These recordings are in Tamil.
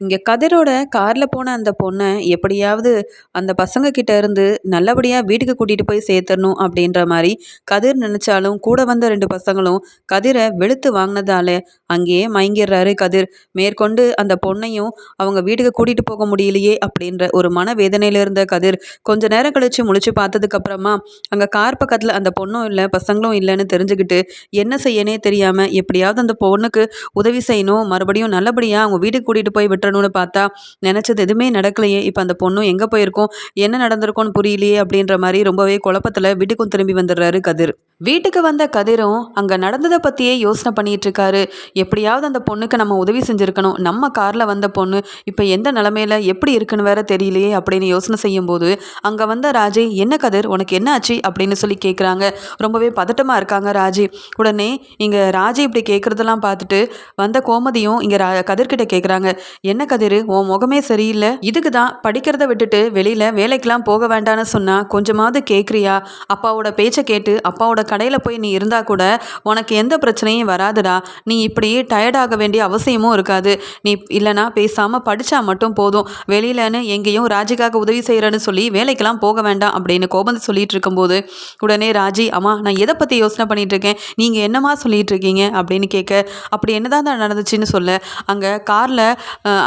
இங்கே கதிரோட காரில் போன அந்த பொண்ணை எப்படியாவது அந்த பசங்க கிட்ட இருந்து நல்லபடியாக வீட்டுக்கு கூட்டிகிட்டு போய் சேர்த்துடணும் அப்படின்ற மாதிரி கதிர் நினச்சாலும் கூட வந்த ரெண்டு பசங்களும் கதிரை வெளுத்து வாங்கினதால அங்கேயே மயங்கிடுறாரு கதிர். மேற்கொண்டு அந்த பொண்ணையும் அவங்க வீட்டுக்கு கூட்டிகிட்டு போக முடியலையே அப்படின்ற ஒரு மன வேதனையில் இருந்த கதிர் கொஞ்ச நேரம் கழித்து முழிச்சு பார்த்ததுக்கப்புறமா அங்கே கார் பக்கத்தில் அந்த பொண்ணும் இல்லை பசங்களும் இல்லைன்னு தெரிஞ்சுக்கிட்டு என்ன செய்யனே தெரியாமல் எப்படியாவது அந்த பொண்ணுக்கு உதவி செய்யணும் மறுபடியும் நல்லபடியாக அவங்க வீட்டுக்கு கூட்டிகிட்டு போய் விட்டுறணும்னு பார்த்தா நினச்சது எதுவுமே நடக்கலையே. இப்போ அந்த பொண்ணும் எங்கே போயிருக்கோம்? என்ன நடந்திருக்கோன்னு புரியலையே அப்படின்ற மாதிரி ரொம்பவே குழப்பத்தில் வீட்டுக்கும் திரும்பி வந்துடுறாரு கதிர். வீட்டுக்கு வந்த கதிரும் அங்கே நடந்ததை பற்றியே யோசனை பண்ணிகிட்டு இருக்காரு. எப்படியாவது அந்த பொண்ணுக்கு நம்ம உதவி செஞ்சுருக்கணும். நம்ம காரில் வந்த பொண்ணு இப்போ எந்த நிலமையில எப்படி இருக்குன்னு வேற தெரியலையே அப்படின்னு யோசனை செய்யும்போது அங்கே வந்த ராஜே என்ன கதிர்? உனக்கு என்ன ஆச்சு? அப்படின்னு சொல்லி கேட்குறாங்க ரொம்பவே பதட்டமாக இருக்காங்க ராஜி. உடனே இங்கே ராஜி இப்படி கேட்குறதெல்லாம் பார்த்துட்டு வந்த கோமதியும் இங்கே ரா கதிர்கிட்ட கேட்குறாங்க என்ன என்ன கதிரு உன் முகமே சரியில்லை? இதுக்கு தான் படிக்கிறத விட்டுட்டு வெளியில் வேலைக்கெல்லாம் போக வேண்டான்னு சொன்னால் கொஞ்சமாவது கேட்குறியா அப்பாவோட பேச்சை கேட்டு அப்பாவோட கடையில் போய் நீ இருந்தால் கூட உனக்கு எந்த பிரச்சனையும் வராதுடா. நீ இப்படி டயர்டாக வேண்டிய அவசியமும் இருக்காது. நீ இல்லைனா பேசாமல் படித்தா மட்டும் போதும். வெளியிலன்னு எங்கேயும் ராஜிக்காக உதவி செய்கிறேன்னு சொல்லி வேலைக்கெல்லாம் போக வேண்டாம் அப்படின்னு கோபந்து சொல்லிட்டு இருக்கும்போது உடனே ராஜி அம்மா நான் எதை பற்றி யோசனை பண்ணிட்டு இருக்கேன்? நீங்கள் என்னம்மா சொல்லிட்டு இருக்கீங்க? அப்படின்னு கேட்க அப்படி என்னதான் நடந்துச்சுன்னு சொல்ல. அங்கே காரில்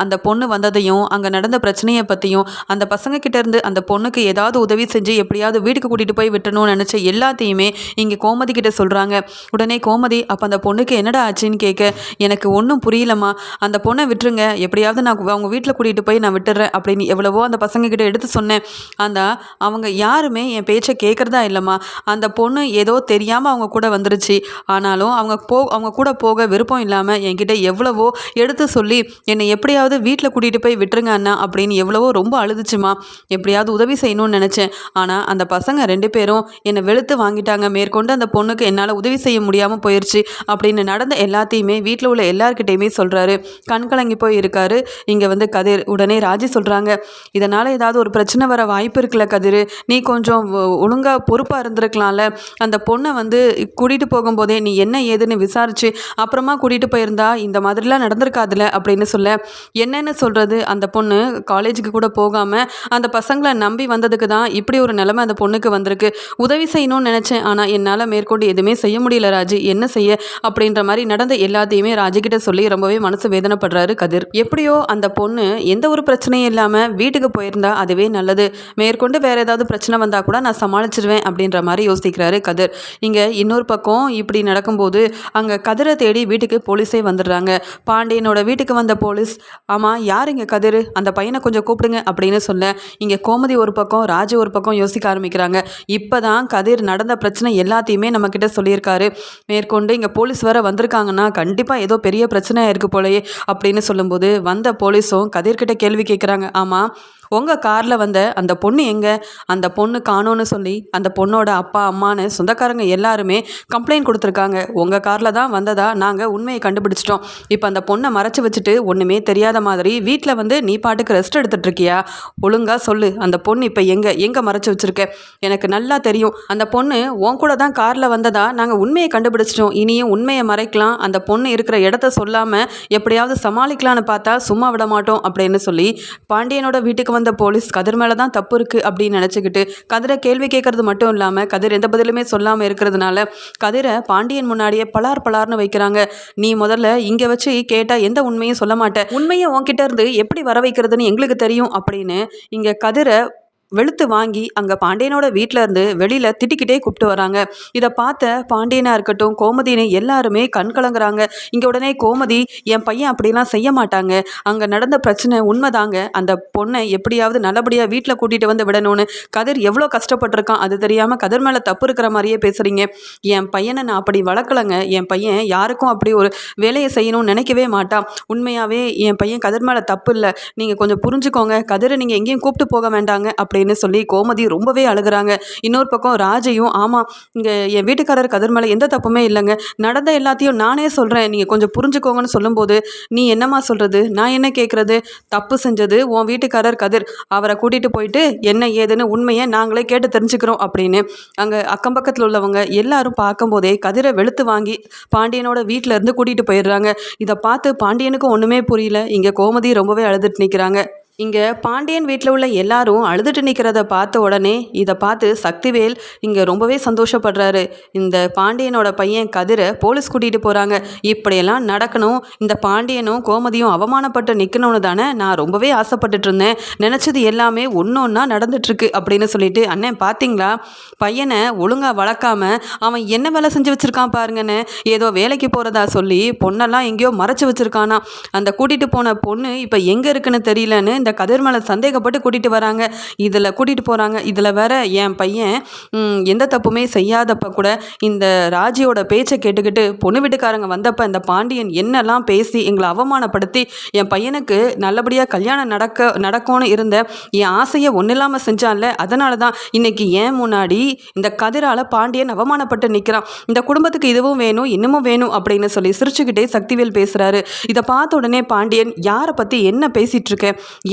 அந்த பொண்ணு வந்ததையும் அங்கே நடந்த பிரச்சனையை பற்றியும் அந்த பசங்க இருந்து அந்த பொண்ணுக்கு ஏதாவது உதவி செஞ்சு எப்படியாவது வீட்டுக்கு கூட்டிகிட்டு போய் விட்டணும்னு நினச்ச எல்லாத்தையுமே இங்கே கோமதி கிட்ட சொல்கிறாங்க உடனே கோமதி அப்போ அந்த பொண்ணுக்கு என்னடா ஆச்சுன்னு கேட்க எனக்கு ஒன்றும் புரியலம்மா. அந்த பொண்ணை விட்டுருங்க. எப்படியாவது நான் அவங்க வீட்டில் கூட்டிகிட்டு போய் நான் விட்டுறேன். அப்படின்னு எவ்வளவோ அந்த பசங்க கிட்ட எடுத்து சொன்னேன். அந்த அவங்க யாருமே என் பேச்சை கேட்குறதா இல்லைம்மா. அந்த பொண்ணு ஏதோ தெரியாமல் அவங்க கூட வந்துருச்சு. ஆனாலும் அவங்க போ அவங்க கூட போக விருப்பம் இல்லாமல் என்கிட்ட எவ்வளவோ எடுத்து சொல்லி என்னை எப்படியாவது வீட்டில் கூட்டிகிட்டு போய் விட்டுருங்க அண்ணா அப்படின்னு எவ்வளவோ ரொம்ப அழுதுச்சுமா. எப்படியாவது உதவி செய்யணும்னு நினச்சேன். ஆனால் அந்த பசங்க ரெண்டு பேரும் என்னை வெளுத்து வாங்கிட்டாங்க. மேற்கொண்டு அந்த பொண்ணுக்கு என்னால் உதவி செய்ய முடியாமல் போயிடுச்சு அப்படின்னு நடந்த எல்லாத்தையுமே வீட்டில் உள்ள எல்லாருக்கிட்டையுமே சொல்கிறாரு கண் கலங்கி போய் இருக்காரு. இங்கே வந்து கதிர் உடனே ராஜி சொல்கிறாங்க இதனால் ஏதாவது ஒரு பிரச்சனை வர வாய்ப்பு இருக்குல்ல கதிர்? நீ கொஞ்சம் ஒழுங்காக பொறுப்பாக இருந்திருக்கலாம்ல. அந்த பொண்ணை வந்து கூட்டிகிட்டு போகும்போதே நீ என்ன ஏதுன்னு விசாரிச்சு அப்புறமா கூட்டிகிட்டு போயிருந்தா இந்த மாதிரிலாம் நடந்திருக்காதுல்ல அப்படின்னு சொல்ல என்னன்னு சொல்கிறது அந்த பொண்ணு காலேஜுக்கு கூட போகாமல் அந்த பசங்களை நம்பி வந்ததுக்கு தான் இப்படி ஒரு நிலைமை அந்த பொண்ணுக்கு வந்திருக்கு. உதவி செய்யணும்னு நினச்சேன். ஆனால் என்னால் மேற்கொண்டு எதுவுமே செய்ய முடியல ராஜி. என்ன செய்ய? அப்படின்ற மாதிரி நடந்த எல்லாத்தையுமே ராஜிக்கிட்ட சொல்லி ரொம்பவே மனசு வேதனைப்படுறாரு கதிர். எப்படியோ அந்த பொண்ணு எந்த ஒரு பிரச்சனையும் இல்லாமல் வீட்டுக்கு போயிருந்தா அதுவே நல்லது. மேற்கொண்டு வேற ஏதாவது பிரச்சனை வந்தால் கூட நான் சமாளிச்சிருவேன் அப்படின்ற மாதிரி யோசிக்கிறாரு கதிர். இங்கே இன்னொரு பக்கம் இப்படி நடக்கும்போது அங்கே கதிரை தேடி வீட்டுக்கு போலீஸே வந்துடுறாங்க. பாண்டியனோட வீட்டுக்கு வந்த போலீஸ் ஆமாம் யார் இங்கே கதிர்? அந்த பையனை கொஞ்சம் கூப்பிடுங்க அப்படின்னு சொல்ல இங்கே கோமதி ஒரு பக்கம் ராஜு ஒரு பக்கம் யோசிக்க ஆரம்பிக்கிறாங்க. இப்போ தான் கதிர் நடந்த பிரச்சனை எல்லாத்தையுமே நம்மக்கிட்ட சொல்லியிருக்காரு. மேற்கொண்டு இங்கே போலீஸ் வேறு வந்திருக்காங்கன்னா கண்டிப்பாக ஏதோ பெரிய பிரச்சனையாக இருக்குது போலயே அப்படின்னு சொல்லும்போது வந்த போலீஸும் கதிர்கிட்ட கேள்வி கேட்குறாங்க ஆமாம் உங்கள் காரில் வந்த அந்த பொண்ணு எங்கே? அந்த பொண்ணு காணோன்னு சொல்லி அந்த பொண்ணோட அப்பா அம்மான்னு சொந்தக்காரங்க எல்லாருமே கம்ப்ளைண்ட் கொடுத்துருக்காங்க. உங்கள் காரில் தான் வந்ததா நாங்கள் உண்மையை கண்டுபிடிச்சிட்டோம். இப்போ அந்த பொண்ணை மறைச்சி வச்சுட்டு ஒன்றுமே தெரியாத மாதிரி வீட்டில் வந்து நீ பாட்டுக்கு ரெஸ்ட் எடுத்துகிட்டு இருக்கியா? ஒழுங்காக சொல்லு. அந்த பொண்ணு இப்போ எங்கே? எங்கே மறைச்சி வச்சுருக்க? எனக்கு நல்லா தெரியும். அந்த பொண்ணு உன் கூட தான் காரில் வந்ததா நாங்கள் உண்மையை கண்டுபிடிச்சிட்டோம். இனியும் உண்மையை மறைக்கலாம். அந்த பொண்ணு இருக்கிற இடத்த சொல்லாமல் எப்படியாவது சமாளிக்கலான்னு பார்த்தா சும்மா விட மாட்டோம் அப்படின்னு சொல்லி பாண்டியனோட வீட்டுக்கு வந்து வந்த போலீஸ் கதிர் மேலே தான் தப்பு இருக்குது அப்படின்னு நினச்சிக்கிட்டு கதிரை கேள்வி கேட்கறது மட்டும் இல்லாமல் கதிர் எந்த பதிலுமே சொல்லாமல் இருக்கிறதுனால கதிரை பாண்டியன் முன்னாடியே பலார் பலார்னு வைக்கிறாங்க. நீ முதல்ல இங்கே வச்சு கேட்டால் எந்த உண்மையும் சொல்ல மாட்டேன் உண்மையை உன்கிட்ட இருந்து எப்படி வர வைக்கிறதுன்னு எங்களுக்கு தெரியும் அப்படின்னு இங்கே கதிரை வெளுத்து வாங்கி அங்கே பாண்டியனோட வீட்டில் இருந்து வெளியில் திட்டிக்கிட்டே கூப்பிட்டு வராங்க. இதை பார்த்த பாண்டியனாக இருக்கட்டும் கோமதினு எல்லாருமே கண் கலங்குறாங்க. இங்கே உடனே கோமதி என் பையன் அப்படிலாம் செய்ய மாட்டாங்க. அங்கே நடந்த பிரச்சனை உண்மைதாங்க. அந்த பொண்ணை எப்படியாவது நல்லபடியாக வீட்டில் கூட்டிகிட்டு வந்து விடணும்னு. கதிர் எவ்வளோ கஷ்டப்பட்டிருக்கான் அது தெரியாமல் கதிர் மேலே தப்பு இருக்கிற மாதிரியே பேசுகிறீங்க என் பையனை நான் அப்படி வளர்க்கலைங்க. என் பையன் யாருக்கும் அப்படி ஒரு வேலையை செய்யணும்னு நினைக்கவே மாட்டான். உண்மையாகவே என் பையன் கதிர் மேலே தப்பு இல்லை. நீங்கள் கொஞ்சம் புரிஞ்சுக்கோங்க. கதிரை நீங்கள் எங்கேயும் கூப்பிட்டு போக வேண்டாங்க. அப்படி அப்படின்னு சொல்லி கோமதி ரொம்பவே அழுகிறாங்க. இன்னொரு பக்கம் ராஜையும் ஆமாம் இங்கே என் வீட்டுக்காரர் கதிர் மேலே எந்த தப்புமே இல்லைங்க. நடந்த எல்லாத்தையும் நானே சொல்கிறேன் நீங்கள் கொஞ்சம் புரிஞ்சுக்கோங்கன்னு சொல்லும்போது நீ என்னம்மா சொல்கிறது நான் என்ன கேட்குறது தப்பு செஞ்சது உன் வீட்டுக்காரர் கதிர். அவரை கூட்டிகிட்டு போயிட்டு என்ன ஏதுன்னு உண்மையை நாங்களே கேட்டு தெரிஞ்சுக்கிறோம் அப்படின்னு அங்கே அக்கம் பக்கத்தில் உள்ளவங்க எல்லாரும் பார்க்கும்போதே கதிரை வெளுத்து வாங்கி பாண்டியனோட வீட்டில் இருந்து கூட்டிகிட்டு போயிடுறாங்க. இதை பார்த்து பாண்டியனுக்கும் ஒன்றுமே புரியல. இங்கே கோமதி ரொம்பவே அழுதுட்டு நிற்கிறாங்க இங்கே பாண்டியன் வீட்டில் உள்ள எல்லாரும் அழுதுட்டு நிற்கிறத பார்த்த உடனே இதை பார்த்து சக்திவேல் இங்கே ரொம்பவே சந்தோஷப்படுறாரு. இந்த பாண்டியனோட பையன் கதிரை போலீஸ் கூட்டிகிட்டு போகிறாங்க இப்படியெல்லாம் நடக்கணும். இந்த பாண்டியனும் கோமதியும் அவமானப்பட்டு நிற்கணும்னு தானே நான் ரொம்பவே ஆசைப்பட்டுட்டு இருந்தேன். நினச்சது எல்லாமே ஒன்று ஒன்றா நடந்துட்டுருக்கு அப்படின்னு சொல்லிட்டு அண்ணன் பார்த்தீங்களா பையனை ஒழுங்காக வளர்க்காம அவன் என்ன வேலை செஞ்சு வச்சுருக்கான் பாருங்கன்னு ஏதோ வேலைக்கு போகிறதா சொல்லி பொண்ணெல்லாம் எங்கேயோ மறைச்சி வச்சுருக்கானா. அந்த கூட்டிகிட்டு போன பொண்ணு இப்போ எங்கே இருக்குன்னு தெரியலன்னு இந்த கதிர் மேலே சந்தேகப்பட்டு கூட்டிகிட்டு வராங்க. இதில் கூட்டிகிட்டு போகிறாங்க இதில் வேற என் பையன் எந்த தப்புமே செய்யாதப்ப கூட இந்த ராஜியோட பேச்சை கேட்டுக்கிட்டு பொண்ணு வீட்டுக்காரங்க வந்தப்ப இந்த பாண்டியன் என்னெல்லாம் பேசி எங்களை அவமானப்படுத்தி என் பையனுக்கு நல்லபடியாக கல்யாணம் நடக்க நடக்கும்னு இருந்த என் ஆசையை ஒன்றும் இல்லாமல் செஞ்சான்ல. அதனால தான் இன்னைக்கு ஏன் முன்னாடி இந்த கதிரால் பாண்டியன் அவமானப்பட்டு நிற்கிறான் இந்த குடும்பத்துக்கு இதுவும் வேணும் இன்னமும் வேணும் அப்படின்னு சொல்லி சிரிச்சுக்கிட்டே சக்திவேல் பேசுகிறாரு இதை பார்த்த உடனே பாண்டியன் யாரை பற்றி என்ன பேசிகிட்ருக்க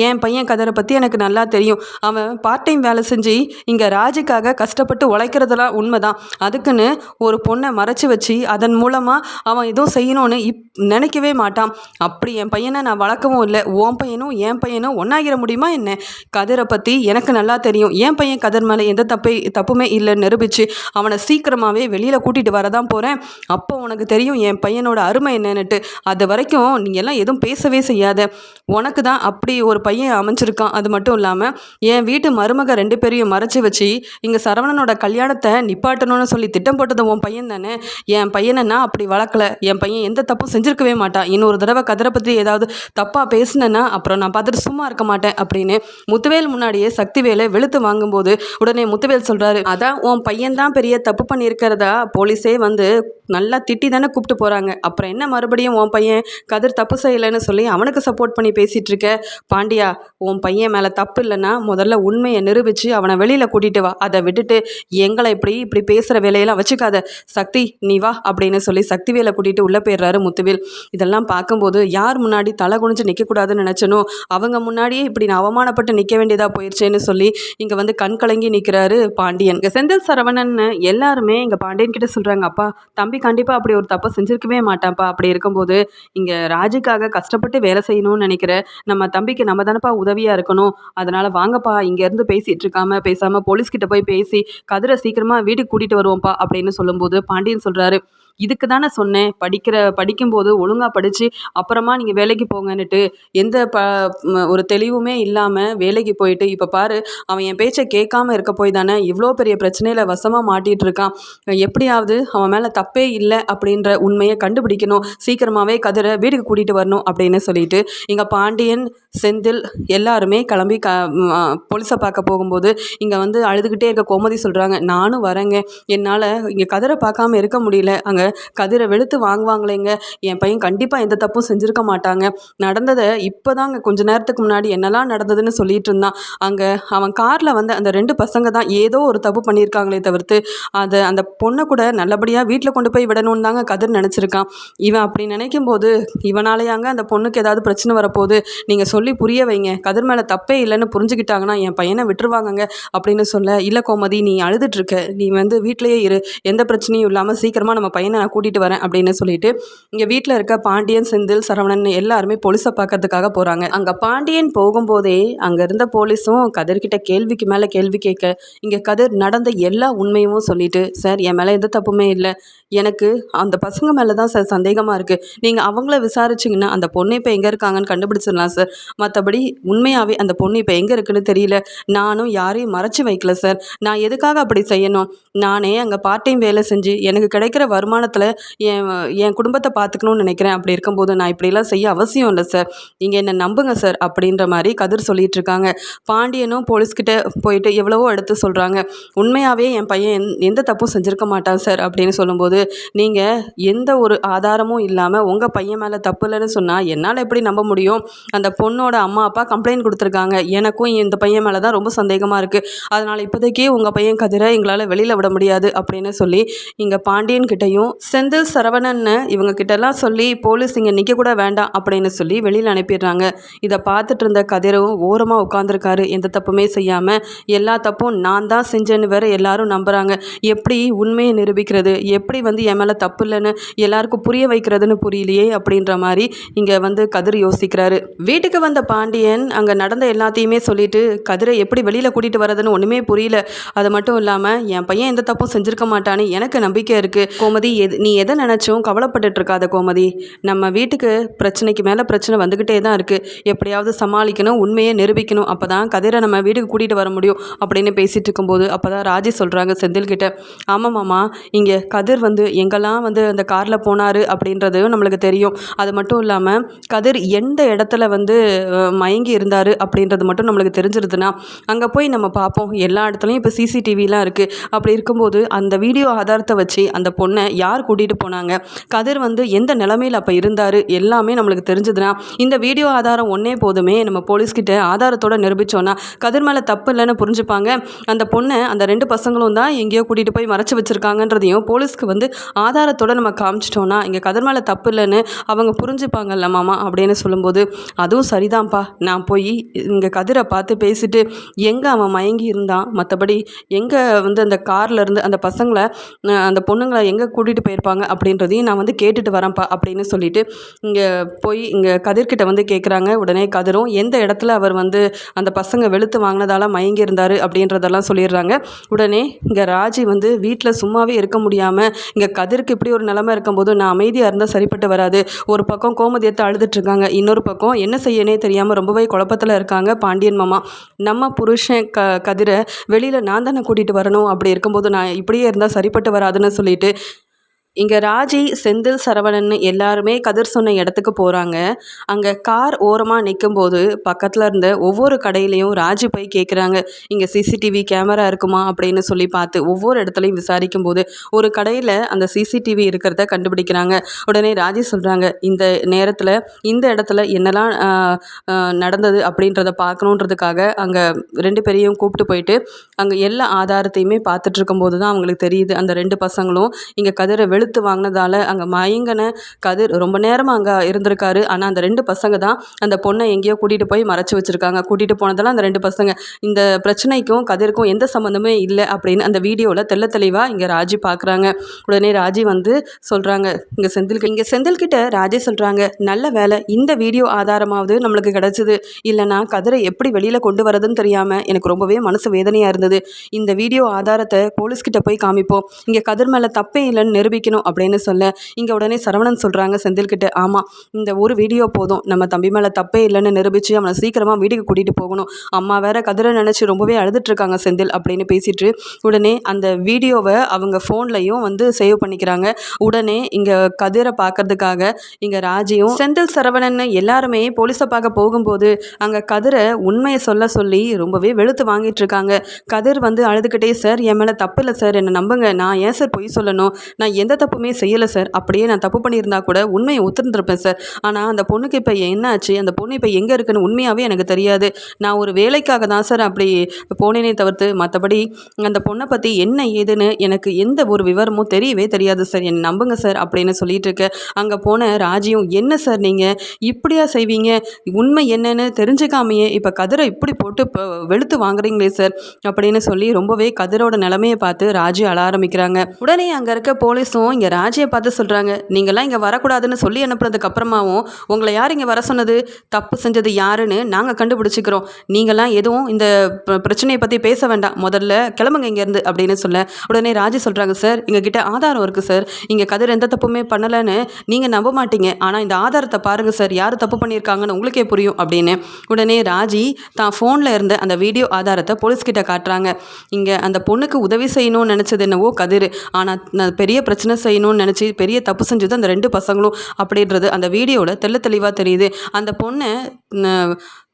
என் பையன் கதரை பற்றி எனக்கு நல்லா தெரியும். அவன் பார்ட் டைம் வேலை செஞ்சு இங்கே ராஜுக்காக கஷ்டப்பட்டு உழைக்கிறதெல்லாம் உண்மைதான். அதுக்குன்னு ஒரு பொண்ணை மறைச்சி வச்சு அதன் மூலமாக அவன் எதுவும் செய்யணும்னு இப் நினைக்கவே மாட்டான். அப்படி என் பையனை நான் வளர்க்கவும் இல்லை. உன் பையனும் என் பையனும் ஒன்றாகிற முடியுமா என்ன? கதிரை பற்றி எனக்கு நல்லா தெரியும். என் பையன் கதிர் மேலே எந்த தப்பை தப்புமே இல்லைன்னு நிரூபித்து அவனை சீக்கிரமாகவே வெளியில் கூட்டிகிட்டு வரதான் போகிறேன் அப்போ உனக்கு தெரியும் என் பையனோட அருமை என்னன்னுட்டு. அது வரைக்கும் நீ எல்லாம் எதுவும் பேசவே செய்யாத. உனக்கு தான் அப்படி ஒரு பையன் அமைஞ்சிருக்கான். அது மட்டும் இல்லாமல் என் வீட்டு மருமக ரெண்டு பேரையும் மறைச்சி வச்சு இங்கே சரவணனோட கல்யாணத்தை நிப்பாட்டணும்னு சொல்லி திட்டம் போட்டது உன் பையன் தானே? என் பையனை நான் அப்படி வளர்க்கல. என் பையன் எந்த தப்பும் செஞ்சிருக்கவே மாட்டான். இன்னொரு தடவை கதிரை பற்றி ஏதாவது தப்பாக பேசினேன்னா அப்புறம் நான் பார்த்துட்டு சும்மா இருக்க மாட்டேன் அப்படின்னு முத்துவேல் முன்னாடியே சக்திவேலை வெளுத்து வாங்கும்போது உடனே முத்துவேல் சொல்கிறாரு அதான் உன் பையன் தான் பெரிய தப்பு பண்ணியிருக்கிறதா? போலீஸே வந்து நல்லா திட்டி தானே கூப்பிட்டு போகிறாங்க அப்புறம் என்ன மறுபடியும் உன் பையன் கதிர் தப்பு செய்யலைன்னு சொல்லி அவனுக்கு சப்போர்ட் பண்ணி பேசிகிட்டு இருக்க? பாண்டிய உன் பையன் மேலே தப்பு இல்லைன்னா முதல்ல உண்மையை நிரூபித்து அவனை வெளியில் கூட்டிகிட்டு வா. அதை விட்டுட்டு எங்களை இப்படி இப்படி பேசுகிற வேலையெல்லாம் வச்சுக்காத. சக்தி நீ வா அப்படின்னு சொல்லி சக்தி வேலை கூட்டிகிட்டு உள்ளே போயிடுறாரு முத்துவேல். இதெல்லாம் பார்க்கும்போது யார் முன்னாடி தலை குனிஞ்சு நிற்கக்கூடாதுன்னு நினச்சனோ அவங்க முன்னாடியே இப்படி நான் அவமானப்பட்டு நிற்க வேண்டியதாக போயிடுச்சேன்னு சொல்லி இங்கே வந்து கண் கலங்கி நிற்கிறாரு பாண்டியன். இங்கே செந்தில் சரவணன் எல்லாருமே இங்கே பாண்டியன் கிட்ட சொல்கிறாங்க அப்பா தம்பி கண்டிப்பாக அப்படி ஒரு தப்பை செஞ்சுருக்கவே மாட்டான்ப்பா. அப்படி இருக்கும்போது இங்கே ராஜுக்காக கஷ்டப்பட்டு வேலை செய்யணும்னு நினைக்கிற நம்ம தம்பிக்கு நம்ம தானேப்பா உதவியாக இருக்கணும். அதனால் வாங்கப்பா இங்கேருந்து பேசிகிட்டு இருக்காம பேசாமல் போலீஸ்கிட்ட போய் பேசி கதிரை சீக்கிரமாக வீட்டுக்கு கூட்டிகிட்டு வருவோம்ப்பா அப்படின்னு சொல்லும்போது பாண்டியன் சொல்கிறாரு இதுக்கு தானே சொன்னேன். படிக்கிற படிக்கும்போது ஒழுங்காக படித்து அப்புறமா நீங்கள் வேலைக்கு போங்கன்னுட்டு எந்த ப ஒரு தெளிவுமே இல்லாமல் வேலைக்கு போயிட்டு இப்போ பாரு அவன் என் பேச்சை கேட்காம இருக்க போய் தானே இவ்வளோ பெரிய பிரச்சனையில் வசமாக மாட்டிகிட்டு இருக்கான். எப்படியாவது அவன் மேலே தப்பே இல்லை அப்படின்ற உண்மையை கண்டுபிடிக்கணும். சீக்கிரமாகவே கதிரை வீட்டுக்கு கூட்டிகிட்டு வரணும் அப்படின்னு சொல்லிட்டு இங்கே பாண்டியன் செந்தில் எல்லாருமே கிளம்பி க போலீஸை பார்க்க போகும்போது இங்கே வந்து அழுதுகிட்டே இருக்க கோமதி சொல்கிறாங்க நானும் வரேங்க. என்னால் இங்கே கதிரை பார்க்காம இருக்க முடியல. அங்கே கதிரை வெளுத்து வாங்குவாங்களேங்க. என் பையன் கண்டிப்பாக எந்த தப்பும் செஞ்சுருக்க மாட்டாங்க. நடந்ததை இப்போ தாங்க கொஞ்ச நேரத்துக்கு முன்னாடி என்னெல்லாம் நடந்ததுன்னு சொல்லிட்டு இருந்தான். அங்கே அவன் காரில் வந்து அந்த ரெண்டு பசங்க தான் ஏதோ ஒரு தப்பு பண்ணியிருக்காங்களே தவிர்த்து அதை அந்த பொண்ணை கூட நல்லபடியாக வீட்டில் கொண்டு போய் விடணும்னு தாங்க கதிர் நினச்சிருக்கான். இவன் அப்படி நினைக்கும் போது இவனாலேயாங்க அந்த பொண்ணுக்கு ஏதாவது பிரச்சனை வரப்போகுது. நீங்கள் சொல்லி புரிய வைங்க. கதிர் மேலே தப்பே இல்லைன்னு புரிஞ்சுக்கிட்டாங்கன்னா என் பையனை விட்டுருவாங்கங்க அப்படின்னு சொல்ல இல்லை கோமதி நீ அழுதுட்ருக்க நீ வந்து வீட்டிலேயே இரு. எந்த பிரச்சனையும் இல்லாமல் சீக்கிரமாக நம்ம பையனை நான் கூட்டிகிட்டு வரேன் அப்படின்னு சொல்லிட்டு இங்கே வீட்டில் இருக்க பாண்டியன் செந்தில் சரவணன் எல்லாருமே போலீஸை பார்க்கறதுக்காக போகிறாங்க அங்கே பாண்டியன் போகும்போதே அங்கே இருந்த போலீஸும் கதிர்கிட்ட கேள்விக்கு மேலே கேள்வி கேட்க இங்கே கதிர் நடந்த எல்லா உண்மையும் சொல்லிட்டு சார் என் மேலே எந்த தப்புமே இல்லை. எனக்கு அந்த பசங்க மேலே தான் சார் சந்தேகமாக இருக்குது நீங்கள் அவங்கள விசாரிச்சிங்கன்னா அந்த பொண்ணு இப்போ எங்கே இருக்காங்கன்னு கண்டுபிடிச்சிடலாம் சார். மற்றபடி உண்மையாகவே அந்த பொண்ணு இப்போ எங்கே இருக்குன்னு தெரியல. நானும் யாரையும் மறைச்சி வைக்கல சார். நான் எதுக்காக அப்படி செய்யணும்? நானே அங்கே பார்ட் டைம் வேலை செஞ்சு எனக்கு கிடைக்கிற வருமானம் வருமானத்தில் என் என் குடும்பத்தை பார்த்துக்கணும்னு நினைக்கிறேன். அப்படி இருக்கும்போது நான் இப்படிலாம் செய்ய அவசியம் இல்லை சார் நீங்கள் என்னை நம்புங்க சார் அப்படின்ற மாதிரி கதிர் சொல்லிட்டு இருக்காங்க. பாண்டியனும் போலீஸ்கிட்ட போயிட்டு எவ்வளவோ எடுத்து சொல்கிறாங்க உண்மையாகவே என் பையன் எந் எந்த தப்பும் செஞ்சுருக்க மாட்டான் சார் அப்படின்னு சொல்லும்போது நீங்கள் எந்த ஒரு ஆதாரமும் இல்லாமல் உங்கள் பையன் மேலே தப்பு இல்லைன்னு சொன்னால் என்னால் எப்படி நம்ப முடியும்? அந்த பொண்ணோட அம்மா அப்பா கம்ப்ளைண்ட் கொடுத்துருக்காங்க. எனக்கும் இந்த பையன் மேலே தான் ரொம்ப சந்தேகமாக இருக்குது அதனால் இப்போதைக்கு உங்கள் பையன் கதிரை எங்களால் வெளியில் விட முடியாது அப்படின்னு சொல்லி இங்கே பாண்டியன் செந்தில் சரவணன்னு இவங்க கிட்டலாம் சொல்லி போலீஸ் இங்கே நிற்க கூட வேண்டாம் அப்படின்னு சொல்லி வெளியில் அனுப்பிடுறாங்க. இதை பார்த்துட்டு இருந்த கதிரவும் ஓரமாக உட்காந்துருக்காரு எந்த தப்புமே செய்யாமல் எல்லா தப்பும் நான் தான் செஞ்சேன்னு வேற எல்லாரும் நம்புகிறாங்க எப்படி உண்மையை நிரூபிக்கிறது? எப்படி வந்து என் மேலே தப்பு இல்லைன்னு எல்லாருக்கும் புரிய வைக்கிறதுன்னு புரியலையே அப்படின்ற மாதிரி இங்கே வந்து கதிர் யோசிக்கிறாரு. வீட்டுக்கு வந்த பாண்டியன் அங்கே நடந்த எல்லாத்தையுமே சொல்லிட்டு கதிரை எப்படி வெளியில் கூட்டிகிட்டு வரதுன்னு ஒன்றுமே புரியல. அது மட்டும் இல்லாமல் என் பையன் எந்த தப்பும் செஞ்சுருக்க மாட்டான்னு எனக்கு நம்பிக்கை இருக்குது கோமதி எது நீ எதை நினச்சும் கவலைப்பட்டுட்டு இருக்காத கோமதி. நம்ம வீட்டுக்கு பிரச்சனைக்கு மேலே பிரச்சனை வந்துக்கிட்டே தான் இருக்குது எப்படியாவது சமாளிக்கணும் உண்மையை நிரூபிக்கணும். அப்போ தான் கதிரை நம்ம வீட்டுக்கு கூட்டிகிட்டு வர முடியும் அப்படின்னு பேசிகிட்டு இருக்கும்போது அப்போ தான் ராஜி சொல்கிறாங்க செந்தில்கிட்ட ஆமாம் மாமா இங்கே கதிர் வந்து எங்கெல்லாம் வந்து அந்த காரில் போனார் அப்படின்றது நம்மளுக்கு தெரியும். அது மட்டும் இல்லாமல் கதிர் எந்த இடத்துல வந்து மயங்கி இருந்தார் அப்படின்றது மட்டும் நம்மளுக்கு தெரிஞ்சிருதுன்னா அங்கே போய் நம்ம பார்ப்போம். எல்லா இடத்துலையும் இப்போ சிசிடிவிலாம் இருக்குது அப்படி இருக்கும்போது அந்த வீடியோ ஆதாரத்தை வச்சு அந்த பொண்ணை யார் யார் கூட்டிகிட்டு போனாங்க? கதிர் வந்து எந்த நிலமையில் அப்போ இருந்தார்? எல்லாமே நம்மளுக்கு தெரிஞ்சதுன்னா இந்த வீடியோ ஆதாரம் ஒன்றே போதுமே நம்ம போலீஸ்கிட்ட ஆதாரத்தோட நிரூபித்தோன்னா கதிர் மேலே தப்பு இல்லைன்னு புரிஞ்சுப்பாங்க. அந்த பொண்ணை அந்த ரெண்டு பசங்களும் தான் எங்கேயோ கூட்டிகிட்டு போய் மறைச்சி வச்சுருக்காங்கன்றதையும் போலீஸ்க்கு வந்து ஆதாரத்தோட நம்ம காமிச்சிட்டோன்னா இங்கே கதிர் மேலே தப்பு இல்லைன்னு அவங்க புரிஞ்சுப்பாங்கல்ல மாமா அப்படின்னு சொல்லும்போது அதுவும் சரிதான்ப்பா. நான் போய் இங்கே கதிரை பார்த்து பேசிட்டு எங்கே அவன் மயங்கி இருந்தான்? மற்றபடி எங்கே வந்து அந்த கார்லேருந்து அந்த பசங்களை அந்த பொண்ணுங்களை எங்கே கூட்டிகிட்டு போயிருப்பாங்க அப்படின்றதையும் நான் வந்து கேட்டுட்டு வரேன்ப்பா அப்படின்னு சொல்லிட்டு இங்கே போய் இங்கே கதிர்கிட்ட வந்து கேட்குறாங்க. உடனே கதிரும் எந்த இடத்துல அவர் வந்து அந்த பசங்க வெளுத்து வாங்கினதால மயங்கி இருந்தார் அப்படின்றதெல்லாம் சொல்லிடுறாங்க. உடனே இங்கே ராஜி வந்து வீட்டில் சும்மாவே இருக்க முடியாமல் இங்கே கதிருக்கு இப்படி ஒரு நிலமை இருக்கும்போது நான் அமைதியாக இருந்தால் சரிப்பட்டு வராது. ஒரு பக்கம் கோமதியத்தை எடுத்து இன்னொரு பக்கம் என்ன செய்யனே தெரியாமல் ரொம்பவே குழப்பத்தில் இருக்காங்க பாண்டியன் மாமா. நம்ம புருஷன் க கதிரை வெளியில் நான் தானே கூட்டிகிட்டு வரணும். அப்படி இருக்கும்போது நான் இப்படியே இருந்தால் சரிப்பட்டு வராதுன்னு சொல்லிட்டு இங்கே ராஜி செந்தில் சரவணன் எல்லாருமே கதிர் சொன்ன இடத்துக்கு போகிறாங்க அங்கே கார் ஓரமாக நிற்கும் போது பக்கத்தில் இருந்த ஒவ்வொரு கடையிலையும் ராஜி போய் கேட்குறாங்க இங்கே சிசிடிவி கேமரா இருக்குமா அப்படின்னு சொல்லி பார்த்து ஒவ்வொரு இடத்துலையும் விசாரிக்கும் போது ஒரு கடையில் அந்த சிசிடிவி இருக்கிறத கண்டுபிடிக்கிறாங்க. உடனே ராஜி சொல்கிறாங்க இந்த நேரத்தில் இந்த இடத்துல என்னெல்லாம் நடந்தது அப்படின்றத பார்க்கணுன்றதுக்காக அங்கே ரெண்டு பேரையும் கூப்பிட்டு போயிட்டு அங்கே எல்லா ஆதாரத்தையுமே பார்த்துட்ருக்கும் போது தான் அவங்களுக்கு தெரியுது. அந்த ரெண்டு பசங்களும் இங்கே கதிரை வெளுத்து வாங்கினதால அங்கே மயங்கின கதிர் ரொம்ப நேரமாக அங்கே இருந்திருக்காரு. ஆனால் அந்த ரெண்டு பசங்க தான் அந்த பொண்ணை எங்கேயோ கூட்டிகிட்டு போய் மறைச்சி வச்சுருக்காங்க. கூட்டிகிட்டு போனதெல்லாம் அந்த ரெண்டு பசங்க. இந்த பிரச்சனைக்கும் கதிருக்கும் எந்த சம்மந்தமே இல்லை அப்படின்னு அந்த வீடியோவில் தெல்ல தெளிவாக இங்கே ராஜி பார்க்குறாங்க உடனே ராஜி வந்து சொல்கிறாங்க இங்கே செந்தில் இங்கே செந்தில்கிட்ட ராஜி சொல்கிறாங்க நல்ல வேலை இந்த வீடியோ ஆதாரமாவது நம்மளுக்கு கிடச்சிது. இல்லைனா கதிரை எப்படி வெளியில் கொண்டு வரதுன்னு தெரியாமல் எனக்கு ரொம்பவே மனசு வேதனையாக இருந்தது. இந்த வீடியோ ஆதாரத்தை போலீஸ்கிட்ட போய் காமிப்போம். இங்கே கதிர் மேலே தப்பே இல்லைன்னு நிரூபிக்கணும் அப்படின்னு சொல்ல இங்கே உடனே சரவணன் சொல்கிறாங்க செந்தில்கிட்ட ஆமாம் இந்த ஒரு வீடியோ போதும். நம்ம தம்பி மேலே தப்பே இல்லைன்னு நிரூபித்து அவனை சீக்கிரமாக வீட்டுக்கு கூட்டிகிட்டு போகணும். அம்மா வேற கதிரை நினச்சி ரொம்பவே அழுதுட்ருக்காங்க செந்தில் அப்படின்னு பேசிட்டு உடனே அந்த வீடியோவை அவங்க ஃபோன்லையும் வந்து சேவ் பண்ணிக்கிறாங்க. உடனே இங்கே கதிரை பார்க்கறதுக்காக இங்கே ராஜியும் செந்தில் சரவணன் எல்லாருமே போலீஸை பார்க்க போகும்போது அங்கே கதிரை உண்மையை சொல்ல சொல்லி ரொம்பவே வெளுத்து வாங்கிட்டு இருக்காங்க. கதிர் வந்து அழுதுகிட்டே சார் என் மேலே தப்பு இல்லை சார். என்னை நம்புங்க. நான் ஏன் சார் பொய் சொல்லணும்? நான் எந்த தப்புமே செய்யலை சார் அப்படியே நான் தப்பு பண்ணியிருந்தா கூட உண்மையை ஒத்துருந்துருப்பேன் சார் ஆனால் அந்த பொண்ணுக்கு இப்போ என்ன ஆச்சு அந்த பொண்ணு இப்போ எங்கே இருக்குன்னு உண்மையாகவே எனக்கு தெரியாது. நான் ஒரு வேலைக்காக தான் சார் அப்படி போனேனே தவிர்த்து மற்றபடி அந்த பொண்ணை பற்றி என்ன ஏதுன்னு எனக்கு எந்த ஒரு விவரமும் தெரியவே தெரியாது சார் என்னை நம்புங்க சார் அப்படின்னு சொல்லிட்டு இருக்க. அங்கே போன ராஜியும் என்ன சார் நீங்கள் இப்படியா செய்வீங்க? உண்மை என்னன்னு தெரிஞ்சுக்காமையே இப்போ கதிரை இப்படி போட்டு இப்போ வெளுத்து வாங்குறீங்களே சார் அப்படின்னு சொல்லி ரொம்பவே கதிரோட நிலமையை பார்த்து ராஜி அழ ஆரம்பிக்கிறாங்க. உடனே அங்கே இருக்க போலீஸும் இங்கே ராஜியை பார்த்து சொல்கிறாங்க நீங்களாம் இங்கே வரக்கூடாதுன்னு சொல்லி அனுப்புனதுக்கு அப்புறமாவும் உங்களை யார் இங்கே வர சொன்னது? தப்பு செஞ்சது யாருன்னு நாங்கள் கண்டுபிடிச்சிக்கிறோம். நீங்களாம் எதுவும் இந்த பிரச்சனையை பற்றி பேச வேண்டாம். முதல்ல கிளம்புங்க இங்கேருந்து அப்படின்னு சொல்ல உடனே ராஜி சொல்கிறாங்க சார் எங்ககிட்ட ஆதாரம் இருக்குது சார். இங்கே கதிர் எந்த தப்புமே பண்ணலைன்னு நீங்கள் நம்ப மாட்டீங்க. ஆனால் இந்த ஆதாரத்தை பாருங்கள் சார். யார் தப்பு பண்ணியிருக்காங்கன்னு உங்களுக்கே புரியும் அப்படின்னு. உடனே ராஜி தான் ஃபோனில் இருந்த அந்த வீடியோ ஆதாரத்தை போலீஸ்கிட்ட காட்டுறாங்க. இங்கே அந்த பொண்ணுக்கு உதவி செய்யணும்னு நினச்சது என்னவோ கதிர். ஆனால் பெரிய பிரச்சனை செய்யணும்னு நினச்சி பெரிய தப்பு செஞ்சது அந்த ரெண்டு பசங்களும் அப்படின்றது அந்த வீடியோவில் தெள்ள தெளிவாக தெரியுது. அந்த பொண்ணை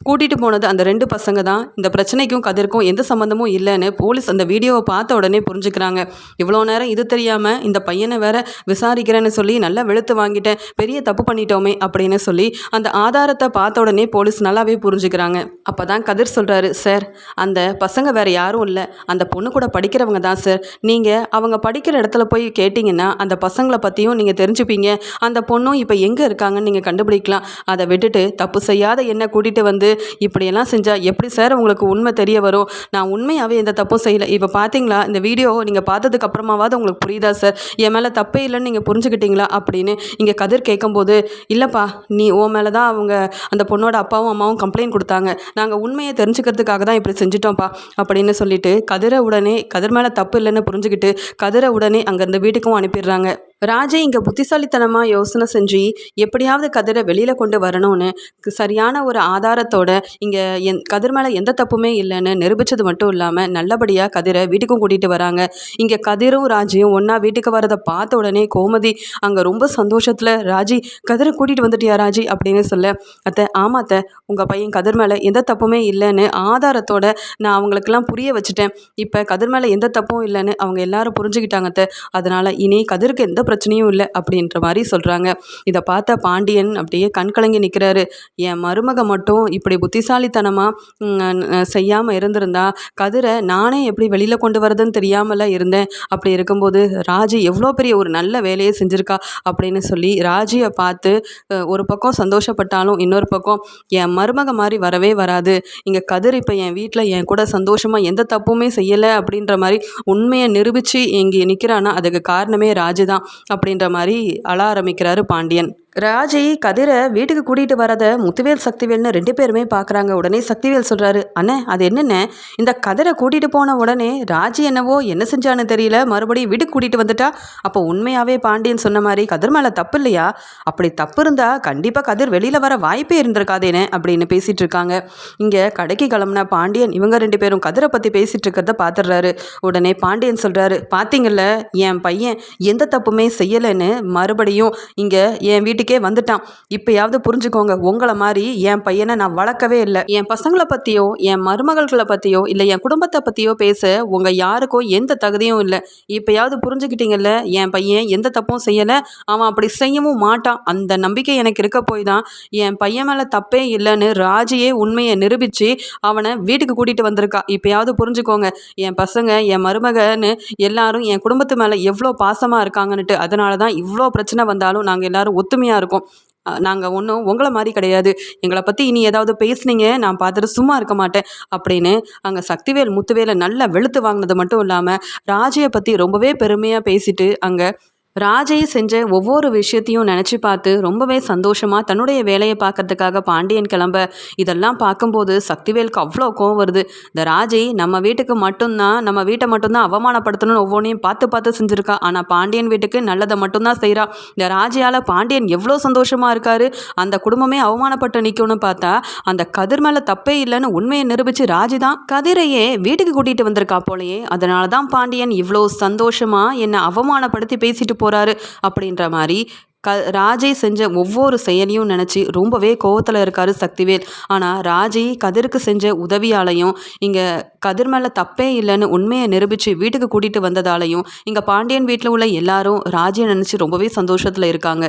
கூட்டிகிட்டு போனது அந்த ரெண்டு பசங்க தான். இந்த பிரச்சனைக்கும் கதிர்க்கும் எந்த சம்மந்தமும் இல்லைன்னு போலீஸ் அந்த வீடியோவை பார்த்த உடனே புரிஞ்சுக்கிறாங்க. இவ்வளோ நேரம் இது தெரியாமல் இந்த பையனை வேற விசாரிக்கிறேன்னு சொல்லி நல்லா வெளுத்து வாங்கிட்டேன். பெரிய தப்பு பண்ணிட்டோமே அப்படின்னு சொல்லி அந்த ஆதாரத்தை பார்த்த உடனே போலீஸ் நல்லாவே புரிஞ்சுக்கிறாங்க. அப்போ தான் கதிர் சொல்கிறாரு சார் அந்த பசங்க வேற யாரும் இல்லை. அந்த பொண்ணு கூட படிக்கிறவங்க தான் சார். நீங்கள் அவங்க படிக்கிற இடத்துல போய் கேட்டிங்கன்னா அந்த பசங்களை பற்றியும் நீங்கள் தெரிஞ்சுப்பீங்க. அந்த பொண்ணும் இப்போ எங்கே இருக்காங்கன்னு நீங்கள் கண்டுபிடிக்கலாம். அதை விட்டுட்டு தப்பு செய்யாத என்ன கூட்டிகிட்டு வந்து இப்படியெல்லாம் செஞ்சால் எப்படி சார் உங்களுக்கு உண்மை தெரிய வரும்? நான் உண்மையாகவே எந்த தப்பும் செய்யலை. இப்போ பார்த்தீங்களா இந்த வீடியோ நீங்கள் பார்த்ததுக்கு அப்புறமாவது உங்களுக்கு புரியுதா சார்? என் மேலே தப்பே இல்லைன்னு நீங்கள் புரிஞ்சுக்கிட்டீங்களா அப்படின்னு இங்கே கதிர் கேட்கும்போது இல்லைப்பா நீ உன் மேலே தான் அவங்க அந்த பொண்ணோட அப்பாவும் அம்மாவும் கம்ப்ளைண்ட் கொடுத்தாங்க. நாங்கள் உண்மையை தெரிஞ்சுக்கிறதுக்காக தான் இப்படி செஞ்சிட்டோம்ப்பா அப்படின்னு சொல்லிட்டு கதிரை உடனே கதிர் மேலே தப்பு இல்லைன்னு புரிஞ்சுக்கிட்டு கதிரை உடனே அங்கேருந்து வீட்டுக்கும் அனுப்பிடுறாங்க. ராஜே இங்கே புத்திசாலித்தனமாக யோசனை செஞ்சு எப்படியாவது கதிரை வெளியில் கொண்டு வரணும்னு சரியான ஒரு ஆதாரத்தோட இங்கே என் கதிர் மேலே எந்த தப்புமே இல்லைன்னு நிரூபித்தது மட்டும் இல்லாமல் நல்லபடியாக கதிரை வீட்டுக்கும் கூட்டிகிட்டு வராங்க. இங்கே கதிரும் ராஜியும் ஒன்றா வீட்டுக்கு வரதை பார்த்த உடனே கோமதி அங்கே ரொம்ப சந்தோஷத்தில் ராஜி கதிரை கூட்டிகிட்டு வந்துட்டியா ராஜி? அப்படின்னு சொல்ல அத்தை ஆமா அத்தை உங்கள் பையன் கதிர் மேலே எந்த தப்புமே இல்லைன்னு ஆதாரத்தோட நான் அவங்களுக்கெல்லாம் புரிய வச்சுட்டேன். இப்போ கதிர் மேலே எந்த தப்பும் இல்லைன்னு அவங்க எல்லாரும் புரிஞ்சுக்கிட்டாங்க அத்தை. அதனால் இனி கதிருக்கு எந்த பிரச்சனையும் இல்லை அப்படின்ற மாதிரி சொல்கிறாங்க இதை பார்த்த பாண்டியன் அப்படியே கண் கலங்கி நிற்கிறாரு என் மருமக மட்டும் இப்படி புத்திசாலித்தனமாக செய்யாமல் இருந்திருந்தா கதிரை நானே எப்படி வெளியில் கொண்டு வரதுன்னு தெரியாமல இருந்தேன். அப்படி இருக்கும்போது ராஜி எவ்வளோ பெரிய ஒரு நல்ல வேலையை செஞ்சுருக்கா அப்படின்னு சொல்லி ராஜியை பார்த்து ஒரு பக்கம் சந்தோஷப்பட்டாலும் இன்னொரு பக்கம் என் மருமக மாதிரி வரவே வராது. இங்கே கதிர் இப்போ என் வீட்டில் என் கூட சந்தோஷமாக எந்த தப்புமே செய்யலை அப்படின்ற மாதிரி உண்மையை நிரூபித்து இங்கே நிற்கிறான்னா அதுக்கு காரணமே ராஜு தான். அப்படின்ற மாதிரி அழ ஆரம்பிக்கிறாரு பாண்டியன். ராஜி கதிரை வீட்டுக்கு கூட்டிகிட்டு வரதை முத்துவேல் சக்திவேல்னு ரெண்டு பேருமே பார்க்குறாங்க உடனே சக்திவேல் சொல்கிறாரு அண்ணே அது என்னென்ன? இந்த கதிரை கூட்டிகிட்டு போன உடனே ராஜி என்னவோ என்ன செஞ்சான்னு தெரியல. மறுபடியும் வீட்டுக்கு கூட்டிகிட்டு வந்துட்டா? அப்போ உண்மையாகவே பாண்டியன் சொன்ன மாதிரி கதிர் மேலே தப்பு இல்லையா? அப்படி தப்பு இருந்தால் கண்டிப்பாக கதிர் வெளியில் வர வாய்ப்பே இருந்திருக்காதேனே அப்படின்னு பேசிகிட்டு இருக்காங்க. இங்கே கடைக்கு கிளம்புன பாண்டியன் இவங்க ரெண்டு பேரும் கதிரை பற்றி பேசிகிட்டு இருக்கிறத பார்த்துடுறாரு உடனே பாண்டியன் சொல்கிறாரு பார்த்தீங்கல்ல என் பையன் எந்த தப்புமே செய்யலைன்னு மறுபடியும் இங்கே என் வீட்டுக்கு வந்துட்டான். இப்போயாவது புரிஞ்சுக்கோங்க உங்களை மாதிரி என் பையனை நான் வளர்க்கவே இல்லை. என் பசங்களை பற்றியோ என் மருமகள்களை பற்றியோ இல்லை என் குடும்பத்தை பற்றியோ பேச உங்கள் யாருக்கும் எந்த தகுதியும் இல்லை. இப்போயாவது புரிஞ்சுக்கிட்டீங்கல்ல என் பையன் எந்த தப்பும் செய்யலை அவன் அப்படி செய்யவும் மாட்டான். அந்த நம்பிக்கை எனக்கு இருக்க போய் தான் என் பையன் மேலே தப்பே இல்லைன்னு ராஜியே உண்மையை நிரூபித்து அவனை வீட்டுக்கு கூட்டிகிட்டு வந்திருக்கா. இப்போயாவது புரிஞ்சுக்கோங்க என் பசங்க என் மருமகன்னு எல்லாரும் என் குடும்பத்து மேலே எவ்வளோ பாசமாக இருக்காங்கன்னுட்டு அதனால தான் இவ்வளோ பிரச்சனை வந்தாலும் நாங்கள் எல்லாரும் ஒத்துமையாக இருக்கும். நாங்கள் ஒன்றும் உங்களை மாதிரி கிடையாது. எங்களை பற்றி இனி ஏதாவது பேசுனீங்க நான் பார்த்துட்டு சும்மா இருக்க மாட்டேன் அப்படின்னு அங்கே சக்திவேல் முத்துவேலை நல்லா வெளுத்து வாங்கினது மட்டும் இல்லாமல் ராஜையை பற்றி ரொம்பவே பெருமையாக பேசிட்டு அங்கே ராஜை செஞ்ச ஒவ்வொரு விஷயத்தையும் நினச்சி பார்த்து ரொம்பவே சந்தோஷமாக தன்னுடைய வேலையை பார்க்கறதுக்காக பாண்டியன் கிளம்ப இதெல்லாம் பார்க்கும்போது சக்திவேலுக்கு அவ்வளோ கோவம் வருது. இந்த ராஜை நம்ம வீட்டுக்கு மட்டும்தான் நம்ம வீட்டை மட்டும்தான் அவமானப்படுத்தணும்னு ஒவ்வொன்றையும் பார்த்து பார்த்து செஞ்சுருக்கா. ஆனால் பாண்டியன் வீட்டுக்கு நல்லதை மட்டும்தான் செய்கிறா இந்த ராஜையால் பாண்டியன் எவ்வளோ சந்தோஷமாக இருக்காரு. அந்த குடும்பமே அவமானப்பட்டு நிற்கும்னு பார்த்தா அந்த கதிர் மேலே தப்பே இல்லைன்னு உண்மையை நிரூபித்து ராஜி தான் கதிரையே வீட்டுக்கு கூட்டிகிட்டு வந்திருக்கா போலயே. அதனால தான் பாண்டியன் இவ்வளோ சந்தோஷமாக என்னை அவமானப்படுத்தி பேசிட்டு போகிறாரு அப்படின்ற மாதிரி க ராஜை செஞ்ச ஒவ்வொரு செயலையும் நினச்சி ரொம்பவே கோவத்தில் இருக்காரு சக்திவேல். ஆனால் ராஜை கதிருக்கு செஞ்ச உதவியாலையும் இங்கே கதிர் மேலே தப்பே இல்லைன்னு உண்மையை நிரூபித்து வீட்டுக்கு கூட்டிகிட்டு வந்ததாலையும் இங்கே பாண்டியன் வீட்டில் உள்ள எல்லாரும் ராஜையை நினச்சி ரொம்பவே சந்தோஷத்தில் இருக்காங்க.